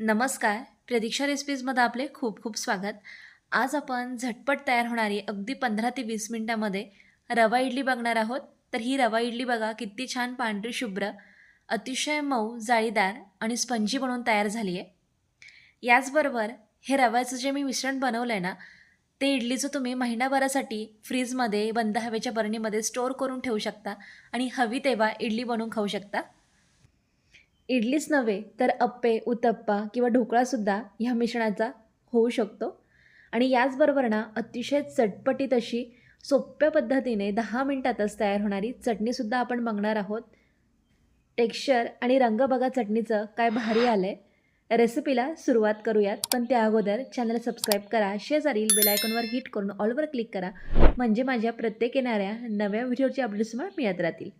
नमस्कार. प्रतीक्षा रेसिपीजमध्ये आपले खूप खूप स्वागत. आज आपण झटपट तयार होणारी अगदी पंधरा ते वीस मिनटामध्ये रवा इडली बघणार आहोत. तर ही रवा इडली बघा किती छान पांढरी शुभ्र अतिशय मऊ जाळीदार आणि स्पंजी बनवून तयार झाली आहे याचबरोबर हे रव्याचं जे मी मिश्रण बनवलं आहे ना ते इडलीचं तुम्ही महिनाभरासाठी फ्रीजमध्ये बंद हवेच्या बरणीमध्ये स्टोअर करून ठेवू शकता आणि हवी तेव्हा इडली बनवून खाऊ शकता. इडलीच नव्हे तर अप्पे उत्तप्पा किंवा ढोकळासुद्धा ह्या मिश्रणाचा होऊ शकतो. आणि याचबरोबर ना अतिशय चटपटीत अशी सोप्या पद्धतीने दहा मिनटातच तयार होणारी चटणीसुद्धा आपण बघणार आहोत. टेक्स्चर आणि रंग बघा चटणीचं काय भारी आलं आहे रेसिपीला सुरुवात करूयात पण त्या अगोदर चॅनल सबस्क्राईब करा शेजारील बेलायकॉनवर हिट करून ऑलवर क्लिक करा. म्हणजे माझ्या प्रत्येक येणाऱ्या नव्या व्हिडिओची अपडेट्स मला मिळत राहतील.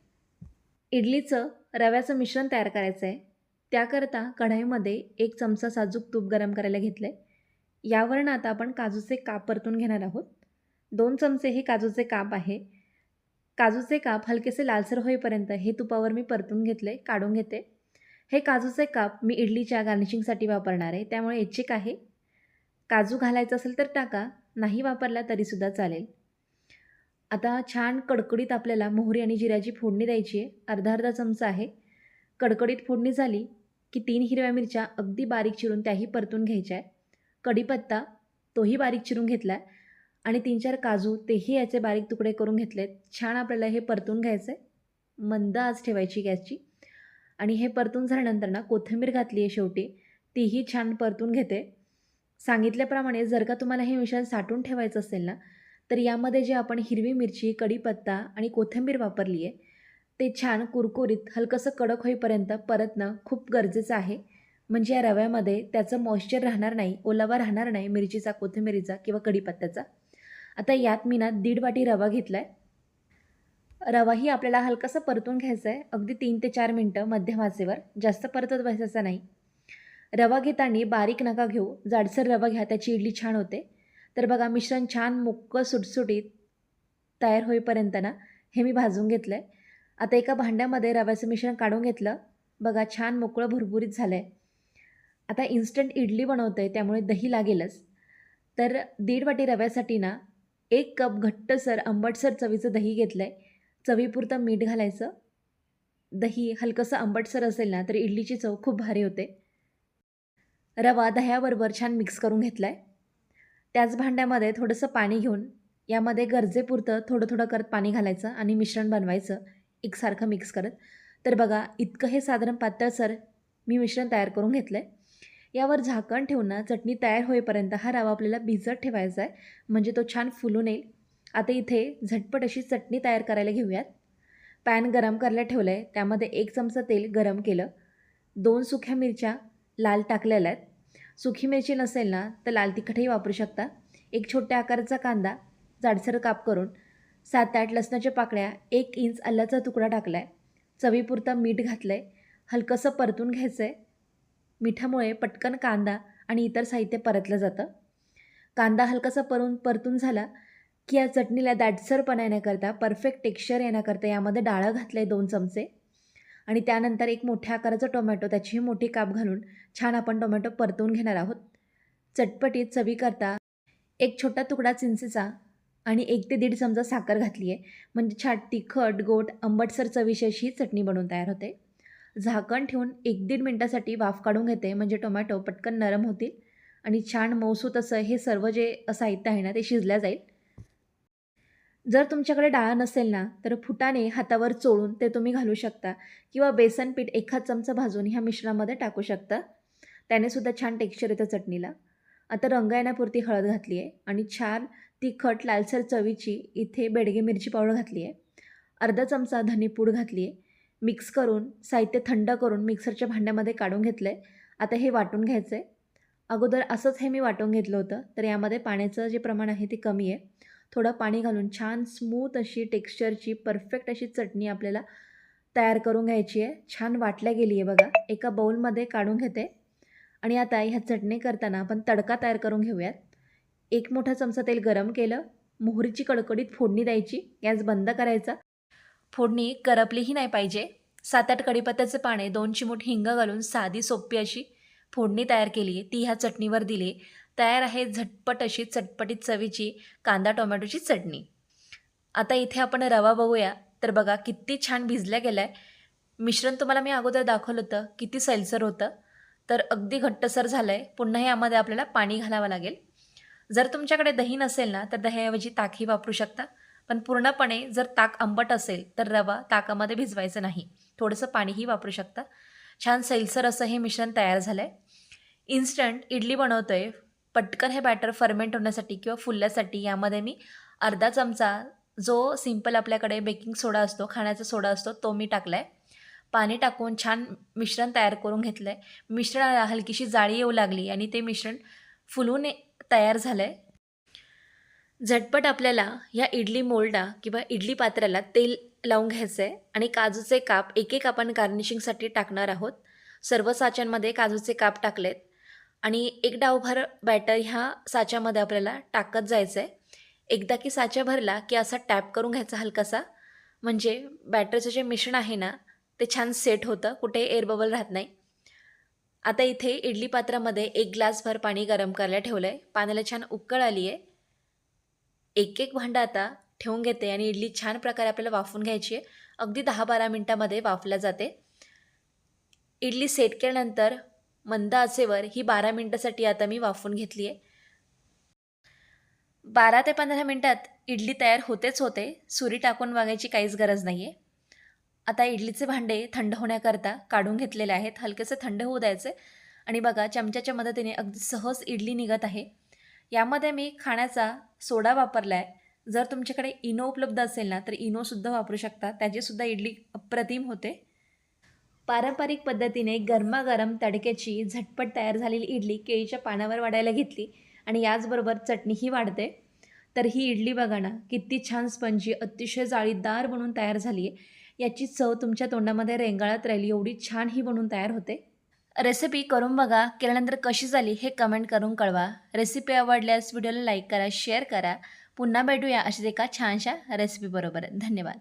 इडलीचं रव्याचं मिश्रण तयार करायचं आहे त्याकरता कढाईमध्ये एक चमचा साजूक तूप गरम करायला घेतलं आहे यावरनं आता आपण काजूचे काप परतून घेणार आहोत. दोन चमचे हे काजूचे काप आहे. काजूचे काप हलकेसे लालसर होईपर्यंत हे तुपावर मी परतून घेतले काढून घेते. हे काजूचे काप मी इडलीच्या गार्निशिंगसाठी वापरणार आहे. त्यामुळे ऐच्छिक आहे. काजू घालायचं असेल तर टाका. नाही वापरला तरीसुद्धा चालेल. आता छान कडकडीत आपल्याला मोहरी आणि जिऱ्याची फोडणी द्यायची आहे. अर्धा अर्धा चमचा आहे. कडकडीत फोडणी झाली की तीन हिरव्या मिरच्या अगदी बारीक चिरून त्याही परतून घ्यायच्या आहे. कढीपत्ता तोही बारीक चिरून घेतला आहे आणि तीन चार काजू तेही याचे बारीक तुकडे करून घेतलेत. छान आपल्याला हे परतून घ्यायचं आहे मंद आज ठेवायची गॅसची. आणि हे परतून झाल्यानंतर ना कोथिंबीर घातली आहे शेवटी. तीही छान परतून घेते. सांगितल्याप्रमाणे जर का तुम्हाला हे मिश्रण साठवून ठेवायचं असेल ना तर यामध्ये जे आपण हिरवी मिरची कढीपत्ता आणि कोथिंबीर वापरली आहे ते छान कुरकुरीत हलकंसं कडक होईपर्यंत परतणं खूप गरजेचं आहे. म्हणजे या रव्यामध्ये त्याचं मॉइश्चर राहणार नाही ओलावा राहणार नाही मिरचीचा कोथिंबीरीचा किंवा कढीपत्त्याचा. आता यात मी ना दीड वाटी रवा घेतला आहे रवाही आपल्याला हलकासा परतून घ्यायचा आहे अगदी तीन ते चार मिनटं मध्यम आचेवर. जास्त परतत बसायचा नाही. रवा घेताना बारीक नका घेऊ. जाडसर रवा घ्या त्याची इडली छान होते. तर बघा मिश्रण छान मुक्कं सुटसुटीत तयार होईपर्यंत ना हे मी भाजून घेतलं आहे आता एका भांड्यामध्ये रव्याचं मिश्रण काढून घेतलं. बघा छान मोकळं भुरभुरीत झालं आहे आता इन्स्टंट इडली बनवतं आहे त्यामुळे दही लागेलच. तर दीड वाटी रव्यासाठी ना एक कप घट्टसर आंबटसर चवीचं दही घेतलं आहे चवीपुरतं मीठ घालायचं. दही हलकंसं आंबटसर असेल ना तर इडलीची चव खूप भारी होते. रवा दह्याबरोबर छान मिक्स करून घेतला आहे त्याच भांड्यामध्ये थोडंसं पाणी घेऊन यामध्ये गरजेपुरतं थोडं थोडं करत पाणी घालायचं आणि मिश्रण बनवायचं एकसारखं मिक्स करत. तर बघा इतकं हे साधारण पातळसर मी मिश्रण तयार करून घेतलं आहे यावर झाकण ठेवून ना चटणी तयार होईपर्यंत हा रवा आपल्याला भिजत ठेवायचा आहे. म्हणजे तो छान फुलून येईल. आता इथे झटपट अशी चटणी तयार करायला घेऊयात. पॅन गरम करायला ठेवलं आहे त्यामध्ये एक चमचा तेल गरम केलं. दोन सुख्या मिरच्या लाल टाकलेल्या आहेत. सुखी मिरची नसेल ना तर लाल तिखटही वापरू शकता. एक छोट्या आकाराचा कांदा जाडसर काप करून सात आठ लसणाच्या पाकळ्या एक इंच आल्याचा तुकडा टाकला आहे चवीपुरता मीठ घातलं आहे हलकंसं परतून घ्यायचं आहे मिठामुळे पटकन कांदा आणि इतर साहित्य परतलं जातं. कांदा हलकासा परून परतून झाला की या चटणीला दाटसरपणा येण्याकरता परफेक्ट टेक्स्चर येण्याकरता यामध्ये डाळं घातलं आहे दोन चमचे. आणि त्यानंतर एक मोठ्या आकाराचा टोमॅटो त्याचीही मोठी काप घालून छान आपण टोमॅटो परतवून घेणार आहोत. चटपटीत चवीकरता एक छोटा तुकडा चिंचेचा आणि एक ते दीड चमचा साखर घातली आहे म्हणजे छाट तिखट गोड आंबटसर चवीशी ही चटणी बनवून तयार होते. झाकण ठेवून एक दीड मिनटासाठी वाफ काढून घेते. म्हणजे टोमॅटो पटकन नरम होतील आणि छान मौसूत असं हे सर्व जे साहित्य आहे ना ते शिजल्या जाईल. जर तुमच्याकडे डाळ नसेल ना तर फुटाने हातावर चोळून ते तुम्ही घालू शकता किंवा बेसन पीठ एखाद चमचा भाजून ह्या मिश्रणामध्ये टाकू शकता. त्याने सुद्धा छान टेक्स्चर येतं चटणीला. आता रंग येण्यापुरती हळद घातली आहे आणि छान तिखट लालसर चवीची इथे बेडगे मिरची पावडर घातली आहे अर्धा चमचा धनीपूड घातली आहे मिक्स करून साहित्य थंड करून मिक्सरच्या भांड्यामध्ये काढून घेतलं आहे आता हे वाटून घ्यायचं आहे अगोदर असंच हे मी वाटून घेतलं होतं तर यामध्ये पाण्याचं जे प्रमाण आहे ते कमी आहे थोडं पाणी घालून छान स्मूथ अशी टेक्स्चरची परफेक्ट अशी चटणी आपल्याला तयार करून घ्यायची आहे. छान वाटल्या गेली आहे बघा. एका बाऊलमध्ये काढून घेते. आणि आता ह्या चटणी करताना आपण तडका तयार करून घेऊयात. एक मोठा चमचा तेल गरम केलं. मोहरीची कडकडीत फोडणी द्यायची. गॅस बंद करायचा. फोडणी करपलीही नाही पाहिजे. सात आठ कडीपत्त्याचे पाने दोन चिमूट हिंग घालून साधी सोपी अशी फोडणी तयार केली आहे. ती ह्या चटणीवर दिली आहे. तयार आहे झटपट अशी चटपटीत चवीची कांदा टोमॅटोची चटणी. आता इथे आपण रवा बघूया. तर बघा किती छान भिजल्या गेला आहे मिश्रण तुम्हाला मी अगोदर दाखवलं होतं. किती सैलसर होतं. तर अगदी घट्टसर झालं आहे पुन्हा यामध्ये आपल्याला पाणी घालावं लागेल. जर तुमच्याकडे दही नसेल ना तर दह्याऐवजी ताकही वापरू शकता. पण पूर्णपणे जर ताक आंबट असेल तर रवा ताकामध्ये भिजवायचं नाही. थोडंसं पाणीही वापरू शकता. छान सैलसर असं हे मिश्रण तयार झालं आहे इन्स्टंट इडली बनवतो आहे पटकन हे बॅटर फर्मेंट होण्यासाठी किंवा फुलण्यासाठी यामध्ये मी अर्धा चमचा जो सिंपल आपल्याकडे बेकिंग सोडा असतो खाण्याचा सोडा असतो तो मी टाकला आहे पाणी टाकून छान मिश्रण तयार करून घेतलं आहे मिश्रणाला हलकीशी जाळी येऊ लागली आणि ते मिश्रण फुलून तयार झालं आहे झटपट आपल्याला या इडली मोल्डा किंवा इडली पात्राला तेल लावून घ्यायचं आहे आणि काजूचे काप एक एक आपण गार्निशिंगसाठी टाकणार आहोत. सर्व साच्यांमध्ये काजूचे काप टाकलेत. आणि एक डावभर बॅटर ह्या साच्यामध्ये आपल्याला टाकत जायचं आहे एकदा की साचा भरला की असा टॅप करून घ्यायचा हलकासा. म्हणजे बॅटरचं जे मिश्रण आहे ना ते छान सेट होतं कुठे एअर बबल राहत नाही. आता इथे इडली पात्रामध्ये एक ग्लासभर पाणी गरम करायला ठेवलं आहे पाण्याला छान उकळ आली आहे एक एक भांडं आता ठेवून घेते आणि इडली छान प्रकारे आपल्याला वाफून घ्यायची आहे. अगदी दहा बारा मिनटामध्ये वाफल्या जाते. इडली सेट केल्यानंतर मंद आचेवर ही बारा मिनटासाठी आता मी वाफून घेतली आहे. बारा ते पंधरा मिनटात इडली तयार होतेच होते. सुरी टाकून वागायची काहीच गरज नाही आहे आता इडलीचे भांडे थंड होण्याकरता काढून घेतलेले आहेत. हलकेसे थंड होऊ द्यायचे. आणि बघा चमच्याच्या मदतीने अगदी सहज इडली निघत आहे. यामध्ये मी खाण्याचा सोडा वापरला आहे जर तुमच्याकडे इनो उपलब्ध असेल ना तर इनोसुद्धा वापरू शकता. त्याचीसुद्धा इडली अप्रतिम होते. पारंपरिक पद्धतीने गरमागरम तडक्याची झटपट तयार झालेली इडली केळीच्या पानावर वाढायला घेतली आणि याचबरोबर चटणीही वाढते. तर ही इडली बघा ना किती छान स्पंजी अतिशय जाळीदार बनून तयार झाली आहे. याची चव तुमच्या तोंडामध्ये रेंगाळत राहिली एवढी छान ही बनून तयार होते. रेसिपी करून बघा केल्यानंतर कशी झाली हे कमेंट करून कळवा. रेसिपी आवडल्यास व्हिडिओला लाईक करा शेअर करा. पुन्हा भेटूया अशाच एका छानशा रेसिपीबरोबर धन्यवाद.